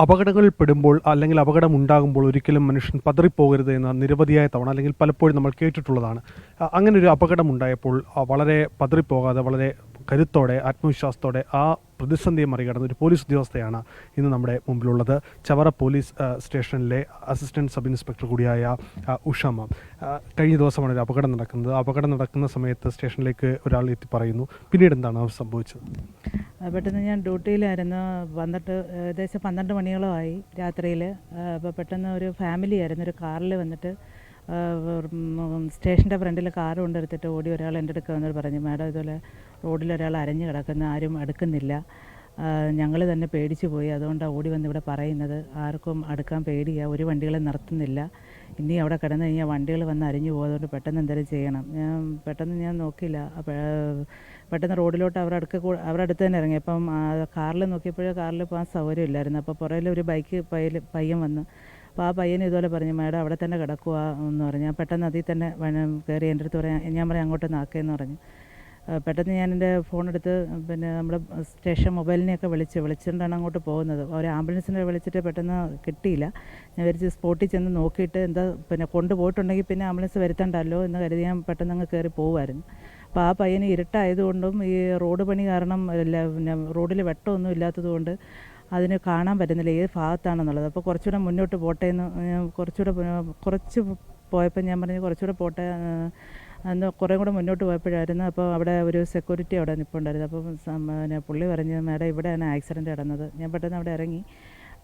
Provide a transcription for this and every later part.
അപകടങ്ങളിൽ പെടുമ്പോൾ അല്ലെങ്കിൽ അപകടം ഉണ്ടാകുമ്പോൾ ഒരിക്കലും മനുഷ്യൻ പതറിപ്പോകരുത് എന്ന് നിരവധിയായ തവണ അല്ലെങ്കിൽ പലപ്പോഴും നമ്മൾ കേട്ടിട്ടുള്ളതാണ്. അങ്ങനെ ഒരു അപകടം ഉണ്ടായപ്പോൾ വളരെ പതറിപ്പോകാതെ വളരെ കരുത്തോടെ ആത്മവിശ്വാസത്തോടെ ആ പ്രതിസന്ധിയെ മറികടന്ന ഒരു പോലീസ് ഉദ്യോഗസ്ഥയാണ് ഇന്ന് നമ്മുടെ മുമ്പിലുള്ളത്. ചവറ പോലീസ് സ്റ്റേഷനിലെ അസിസ്റ്റന്റ് സബ് ഇൻസ്പെക്ടർ കൂടിയായ ഉഷമ. കഴിഞ്ഞ ദിവസമാണ് ഒരു അപകടം നടക്കുന്നത്. അപകടം നടക്കുന്ന സമയത്ത് സ്റ്റേഷനിലേക്ക് ഒരാൾ എത്തി പറയുന്നു. പിന്നീട് എന്താണ് സംഭവിച്ചത്? പെട്ടെന്ന് ഞാൻ ഡ്യൂട്ടിയിലായിരുന്നു. വന്നിട്ട് ഏകദേശം പന്ത്രണ്ട് മണിയോളമായി രാത്രിയിൽ അപ്പോൾ പെട്ടെന്ന് ഒരു ഫാമിലി ആയിരുന്നു ഒരു കാറിൽ വന്നിട്ട് സ്റ്റേഷന്റെ ഫ്രണ്ടിൽ കാർ കൊണ്ടെടുത്തിട്ട് ഓടി ഒരാൾ എന്റെ അടുക്ക വന്നിട്ട് പറഞ്ഞു മാഡം ഇതുപോലെ റോഡിൽ ഒരാൾ അരഞ്ഞു കിടക്കുന്ന ആരും അടുക്കുന്നില്ല. ഞങ്ങൾ തന്നെ പേടിച്ചു പോയി. അതുകൊണ്ടാണ് ഓടി വന്ന് ഇവിടെ പറയുന്നത്. ആർക്കും അടുക്കാൻ പേടിയാണ് ഒരു വണ്ടികളെ നിർത്തുന്നില്ല. ഇനി അവിടെ കിടന്നു കഴിഞ്ഞാൽ വണ്ടികൾ വന്ന് അരിഞ്ഞു പോയതുകൊണ്ട് പെട്ടെന്ന് എന്തെങ്കിലും ചെയ്യണം. ഞാൻ പെട്ടെന്ന് ഞാൻ നോക്കിയില്ല. പെട്ടെന്ന് റോഡിലോട്ട് അവരുടെ അടുക്ക അവരുടെ അടുത്ത് തന്നെ ഇറങ്ങി. അപ്പം കാറിൽ നോക്കിയപ്പോഴേ കാറിൽ പോകാൻ സൗകര്യം ഇല്ലായിരുന്നു അപ്പോൾ പുറകിൽ ഒരു ബൈക്ക് പയ്യൽ പയ്യൻ വന്ന് അപ്പോൾ ആ പയ്യൻ ഇതുപോലെ പറഞ്ഞു മാഡം അവിടെ തന്നെ കിടക്കുക എന്ന് പറഞ്ഞു. ഞാൻ പെട്ടെന്ന് അതിൽ തന്നെ കയറി എന്റെ അടുത്ത് പറയാം ഞാൻ പറയാം അങ്ങോട്ട് നാക്കേന്ന് പറഞ്ഞു. പെട്ടെന്ന് ഞാൻ എന്റെ ഫോൺ എടുത്ത് പിന്നെ നമ്മുടെ സ്റ്റേഷൻ മൊബൈലിനെയൊക്കെ വിളിച്ച് വിളിച്ചുകൊണ്ടാണ് അങ്ങോട്ട് പോകുന്നത്. ഒരു ആംബുലൻസിനെ വിളിച്ചിട്ട് പെട്ടെന്ന് കിട്ടിയില്ല. ഞാൻ വിചാരിച്ച് സ്പോട്ടിൽ ചെന്ന് നോക്കിയിട്ട് എന്താ പിന്നെ കൊണ്ടുപോയിട്ടുണ്ടെങ്കിൽ പിന്നെ ആംബുലൻസ് വരുത്തണ്ടല്ലോ എന്ന് കരുതി ഞാൻ പെട്ടെന്ന് അങ്ങ് കയറി പോകുമായിരുന്നു അപ്പോൾ ആ പയ്യന് ഇരുട്ടായതുകൊണ്ടും ഈ റോഡ് പണി കാരണം പിന്നെ റോഡിൽ വെട്ടമൊന്നും ഇല്ലാത്തതുകൊണ്ട് അതിന് കാണാൻ പറ്റുന്നില്ല ഏത് ഭാഗത്താണെന്നുള്ളത്. അപ്പോൾ കുറച്ചുകൂടെ മുന്നോട്ട് പോട്ടെ എന്ന് കുറച്ചുകൂടെ കുറച്ച് പോയപ്പോൾ ഞാൻ പറഞ്ഞു കുറച്ചുകൂടെ പോട്ടെ അന്ന് കുറേ കൂടെ മുന്നോട്ട് പോയപ്പോഴായിരുന്നു അപ്പോൾ അവിടെ ഒരു സെക്യൂരിറ്റി അവിടെ നിൽപ്പുണ്ടായിരുന്നു അപ്പോൾ പിന്നെ പുള്ളി പറഞ്ഞു മാഡം ഇവിടെയാണ് ആക്സിഡന്റ് നടന്നത്. ഞാൻ പെട്ടെന്ന് അവിടെ ഇറങ്ങി.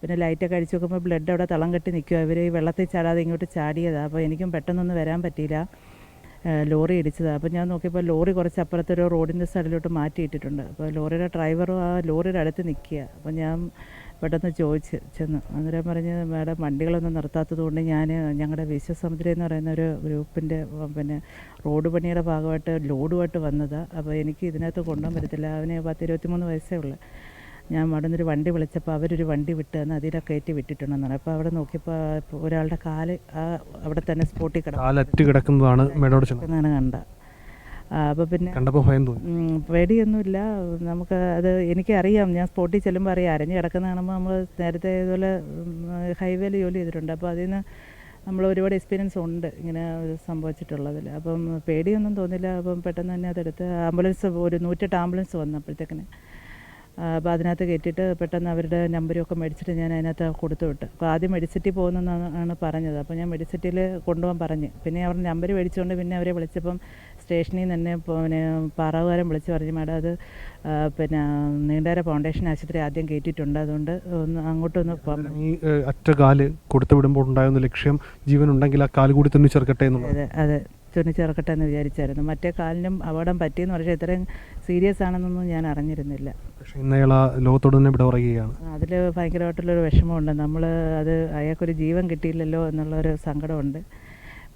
പിന്നെ ലൈറ്റൊക്കെ അടിച്ച് നോക്കുമ്പോൾ ബ്ലഡ് അവിടെ തളം കെട്ടി നിൽക്കുക ഇവർ ഈ വെള്ളത്തിൽ ചാടാതെ ഇങ്ങോട്ട് ചാടിയതാണ് അപ്പോൾ എനിക്കും പെട്ടെന്നൊന്നും വരാൻ പറ്റിയില്ല. ലോറി ഇടിച്ചതാണ് അപ്പോൾ ഞാൻ നോക്കിയപ്പോൾ ലോറി കുറച്ച് അപ്പുറത്തൊരു റോഡിന്റെ സൈഡിലോട്ട് മാറ്റിയിട്ടിട്ടുണ്ട്. അപ്പോൾ ലോറിയുടെ ഡ്രൈവറും ആ ലോറിയുടെ അടുത്ത് നിൽക്കുക അപ്പോൾ ഞാൻ പെട്ടെന്ന് ചോദിച്ച് ചെന്ന് അന്നേരം പറഞ്ഞ് മാഡം വണ്ടികളൊന്നും നിർത്താത്തത് കൊണ്ട് ഞാൻ ഞങ്ങളുടെ വിശ്വസമുദ്രം എന്ന് പറയുന്ന ഒരു ഗ്രൂപ്പിന്റെ പിന്നെ റോഡ് പണിയുടെ ഭാഗമായിട്ട് ലോഡുമായിട്ട് വന്നതാണ് അപ്പോൾ എനിക്ക് ഇതിനകത്ത് കൊണ്ടുപോകാൻ പറ്റത്തില്ല. അവന് പത്ത് ഇരുപത്തിമൂന്ന് വയസ്സേ ഉള്ളൂ. ഞാൻ അവിടെ നിന്നൊരു വണ്ടി വിളിച്ചപ്പോൾ അവരൊരു വണ്ടി വിട്ട് തന്ന് അതിനെ കയറ്റി വിട്ടിട്ടുണ്ടെന്ന് പറഞ്ഞു അപ്പോൾ അവിടെ നോക്കിയപ്പോൾ ഒരാളുടെ കാൽ ആ അവിടെ തന്നെ സ്പോട്ടിൽ കിടക്കും കിടക്കുന്നതാണ് എന്നാണ് കണ്ട. അപ്പോൾ പിന്നെ കണ്ടപ്പോൾ ഭയം തോന്നി. പേടിയൊന്നുമില്ല. നമുക്ക് അത് എനിക്കറിയാം. ഞാൻ സ്പോട്ടിൽ ചെല്ലുമ്പോൾ അറിയാം. അരഞ്ഞ് കിടക്കുന്ന കാണുമ്പോൾ നമ്മൾ നേരത്തെ ഇതുപോലെ ഹൈവേയിൽ ജോലി ചെയ്തിട്ടുണ്ട്. അപ്പോൾ അതിൽ നിന്ന് നമ്മൾ ഒരുപാട് എക്സ്പീരിയൻസ് ഉണ്ട് ഇങ്ങനെ സംഭവിച്ചിട്ടുള്ളതിൽ. അപ്പം പേടിയൊന്നും തോന്നില്ല. അപ്പം പെട്ടെന്ന് തന്നെ അതെടുത്ത് ആംബുലൻസ് ഒരു നൂറ്റെട്ട് ആംബുലൻസ് വന്നപ്പോഴത്തേക്കിന്. അപ്പോൾ അതിനകത്ത് കയറ്റിയിട്ട് പെട്ടെന്ന് അവരുടെ നമ്പരും ഒക്കെ മേടിച്ചിട്ട് ഞാൻ അതിനകത്ത് കൊടുത്തു വിട്ട്. അപ്പോൾ ആദ്യം മെഡിസിറ്റി പോകുന്നതെന്നാണ് പറഞ്ഞത്. അപ്പോൾ ഞാൻ മെഡിസിറ്റിയിൽ കൊണ്ടുപോകാൻ പറഞ്ഞ്. പിന്നെ അവരുടെ നമ്പർ മേടിച്ചുകൊണ്ട് പിന്നെ അവരെ വിളിച്ചപ്പം സ്റ്റേഷനിൽ നിന്ന് തന്നെ പിന്നെ പാറാവുകാരൻ വിളിച്ച് പറഞ്ഞു മാഡം അത് പിന്നെ നീണ്ടര ഫൗണ്ടേഷൻ ആശുപത്രി ആദ്യം കയറ്റിയിട്ടുണ്ട്. അതുകൊണ്ട് ഒന്ന് അങ്ങോട്ടൊന്ന് ഈ അറ്റ കാൽ കൊടുത്തു വിടുമ്പോൾ ഉണ്ടായിരുന്ന ലക്ഷ്യം ജീവൻ ഉണ്ടെങ്കിൽ ആ കാൽ കൂടി തന്നെ ചേർക്കട്ടെ എന്നുള്ളത് അതെ അതെ. തുന്നി ചേർക്കട്ടെ എന്ന് വിചാരിച്ചായിരുന്നു. മറ്റേ കാലിനും അപകടം പറ്റിയെന്ന് പക്ഷേ ഇത്രയും സീരിയസ് ആണെന്നൊന്നും ഞാൻ അറിഞ്ഞിരുന്നില്ല. പക്ഷേ ഇന്ന് അയാൾ ആ ലോകത്തോട് തന്നെ വിട പറയുകയാണ് അതിൽ ഭയങ്കരമായിട്ടുള്ളൊരു വിഷമമുണ്ട്. നമ്മൾ അത് അയാൾക്കൊരു ജീവൻ കിട്ടിയില്ലല്ലോ എന്നുള്ളൊരു സങ്കടമുണ്ട്.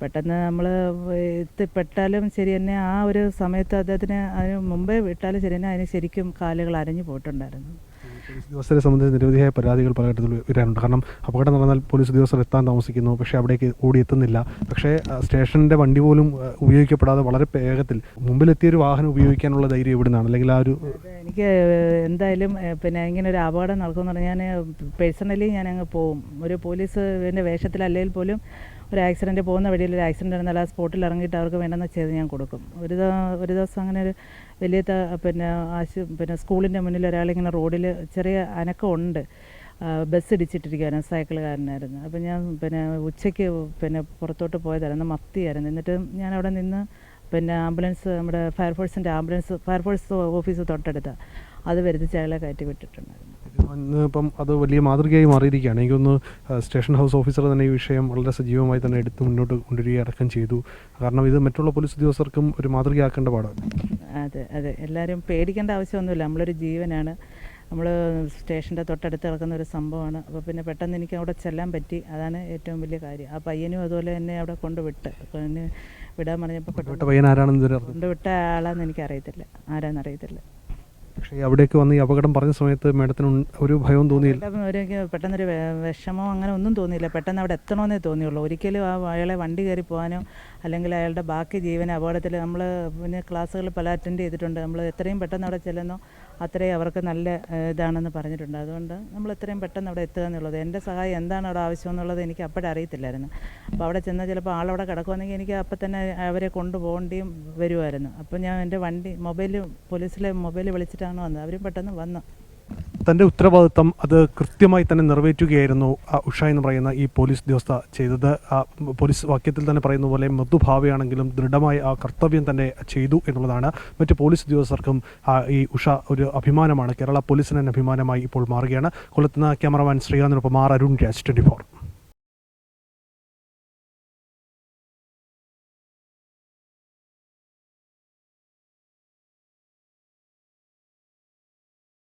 പെട്ടെന്ന് നമ്മൾ എത്തിപ്പെട്ടാലും ശരി തന്നെ ആ ഒരു സമയത്ത് അദ്ദേഹത്തിന് അതിന് മുമ്പേ വിട്ടാലും ശരി തന്നെ അതിന് ശരിക്കും കാലുകൾ അരഞ്ഞു പോയിട്ടുണ്ടായിരുന്നു. ഉദ്യോഗസ്ഥരെ സംബന്ധിച്ച് നിരവധിയായ പരാതികൾ പലഘട്ടത്തിൽ വരാനുണ്ട് കാരണം അപകടം നടന്നാൽ പോലീസ് ഉദ്യോഗസ്ഥർ എത്താൻ താമസിക്കുന്നു പക്ഷേ അവിടേക്ക് ഓടിയെത്തുന്നില്ല. പക്ഷേ സ്റ്റേഷന്റെ വണ്ടി പോലും ഉപയോഗിക്കപ്പെടാതെ വളരെ വേഗത്തിൽ മുമ്പിലെത്തിയ ഒരു വാഹനം ഉപയോഗിക്കാനുള്ള ധൈര്യം ഇവിടെ നിന്നാണ് അല്ലെങ്കിൽ ആ ഒരു എനിക്ക് എന്തായാലും പിന്നെ ഇങ്ങനെ ഒരു അപകടം നടക്കുമെന്ന് പറഞ്ഞാൽ ഞാൻ പേഴ്സണലി ഞാൻ അങ്ങ് പോകും. ഒരു പോലീസ് എന്റെ വേഷത്തിലല്ലെങ്കിൽ പോലും ഒരു ആക്സിഡന്റ് പോകുന്ന വഴിയിൽ ഒരു ആക്സിഡന്റ് നടന്നാൽ ആ സ്പോട്ടിൽ ഇറങ്ങിയിട്ട് അവർക്ക് വേണ്ടെന്ന് ചെയ്ത് ഞാൻ കൊടുക്കും. ഒരു ഒരു ദിവസം അങ്ങനെ ഒരു വലിയ പിന്നെ ആശു പിന്നെ സ്കൂളിന്റെ മുന്നിൽ ഒരാളിങ്ങനെ റോഡിൽ ചെറിയ അനക്കമുണ്ട്. ബസ് ഇടിച്ചിട്ടിരിക്കുകയാണ് സൈക്കിളുകാരനായിരുന്നു. അപ്പം ഞാൻ പിന്നെ ഉച്ചയ്ക്ക് പിന്നെ പുറത്തോട്ട് പോയതായിരുന്നു മത്തിയായിരുന്നു. എന്നിട്ട് ഞാൻ അവിടെ നിന്ന് പിന്നെ ആംബുലൻസ് നമ്മുടെ ഫയർഫോഴ്സിന്റെ ആംബുലൻസ് ഫയർഫോഴ്സ് ഓഫീസ് തൊട്ടടുത്ത. അത് വരുത്തി അയാളെ കയറ്റി വിട്ടിട്ടുണ്ടായിരുന്നു. ഇന്ന് ഇപ്പം അത് വലിയ മാതൃകയായി മാറിയിരിക്കുകയാണ്. എനിക്കൊന്ന് സ്റ്റേഷൻ ഹൗസ് ഓഫീസർ തന്നെ ഈ വിഷയം വളരെ സജീവമായി തന്നെ എടുത്ത് മുന്നോട്ട് കൊണ്ടുവരിക അടക്കം ചെയ്തു. കാരണം ഇത് മറ്റുള്ള പോലീസ് ഉദ്യോഗസ്ഥർക്കും ഒരു മാതൃകയാക്കേണ്ട പാടാണ്. അതെ അതെ. എല്ലാവരും പേടിക്കേണ്ട ആവശ്യമൊന്നുമില്ല. നമ്മളൊരു ജീവനാണ്. നമ്മൾ സ്റ്റേഷന്റെ തൊട്ടടുത്ത് കിടക്കുന്ന ഒരു സംഭവമാണ്. അപ്പോൾ പിന്നെ പെട്ടെന്ന് എനിക്ക് അവിടെ ചെല്ലാൻ പറ്റി. അതാണ് ഏറ്റവും വലിയ കാര്യം. ആ പയ്യനും അതുപോലെ തന്നെ അവിടെ കൊണ്ടുവിട്ട് എന്നെ വിടാൻ പറഞ്ഞപ്പോൾ കൊണ്ടുവിട്ട ആളാണെന്ന് എനിക്കറിയത്തില്ല. ആരാന്നറിയത്തില്ല. പക്ഷേ അവിടേക്ക് വന്ന് ഈ അപകടം പറഞ്ഞ സമയത്ത് മേഡത്തിന് ഒരു ഭയവും തോന്നിയില്ല. പെട്ടെന്നൊരു വിഷമോ അങ്ങനെ ഒന്നും തോന്നിയില്ല. പെട്ടെന്ന് അവിടെ എത്തണമെന്നേ തോന്നിയുള്ളൂ. ഒരിക്കലും ആ അയാളെ വണ്ടി കയറി പോകാനോ അല്ലെങ്കിൽ അയാളുടെ ബാക്കി ജീവൻ അപകടത്തിൽ നമ്മൾ പിന്നെ ക്ലാസ്സുകൾ പല അറ്റൻഡ് ചെയ്തിട്ടുണ്ട്. നമ്മൾ എത്രയും പെട്ടെന്ന് അവിടെ ചെല്ലുന്നോ. അത്രയും അവർക്ക് നല്ല ഇതാണെന്ന് പറഞ്ഞിട്ടുണ്ട്. അതുകൊണ്ട് നമ്മൾ എത്രയും പെട്ടെന്ന് അവിടെ എത്തുക എന്നുള്ളത്. എന്റെ സഹായം എന്താണ് അവിടെ ആവശ്യം എന്നുള്ളത് എനിക്ക് അപ്പോഴും അറിയത്തില്ലായിരുന്നു. അപ്പോൾ അവിടെ ചെന്നാൽ ചിലപ്പോൾ ആളവിടെ കിടക്കുവാണെങ്കിൽ എനിക്ക് അപ്പം തന്നെ അവരെ കൊണ്ടുപോകേണ്ടിയും വരുമായിരുന്നു അപ്പോൾ ഞാൻ എന്റെ വണ്ടി മൊബൈൽ പോലീസിലെ മൊബൈൽ വിളിച്ചിട്ടാണ് വന്നത്. അവരും പെട്ടെന്ന് വന്നു. തന്റെ ഉത്തരവാദിത്തം അത് കൃത്യമായി തന്നെ നിറവേറ്റുകയായിരുന്നു ഉഷ എന്ന് പറയുന്ന ഈ പോലീസ് ഉദ്യോഗസ്ഥ ചെയ്തത്. ആ പോലീസ് വാക്യത്തിൽ തന്നെ പറയുന്ന പോലെ മൃദുഭാവിയാണെങ്കിലും ദൃഢമായി ആ കർത്തവ്യം തന്നെ ചെയ്തു എന്നുള്ളതാണ്. മറ്റ് പോലീസ് ഉദ്യോഗസ്ഥർക്കും ഈ ഉഷ ഒരു അഭിമാനമാണ്. കേരള പോലീസിന് തന്നെ അഭിമാനമായി ഇപ്പോൾ മാറുകയാണ്. കൊല്ലത്തുനിന്ന് cameraman ശ്രീകാന്തിനൊപ്പം R Arun Raj twenty four.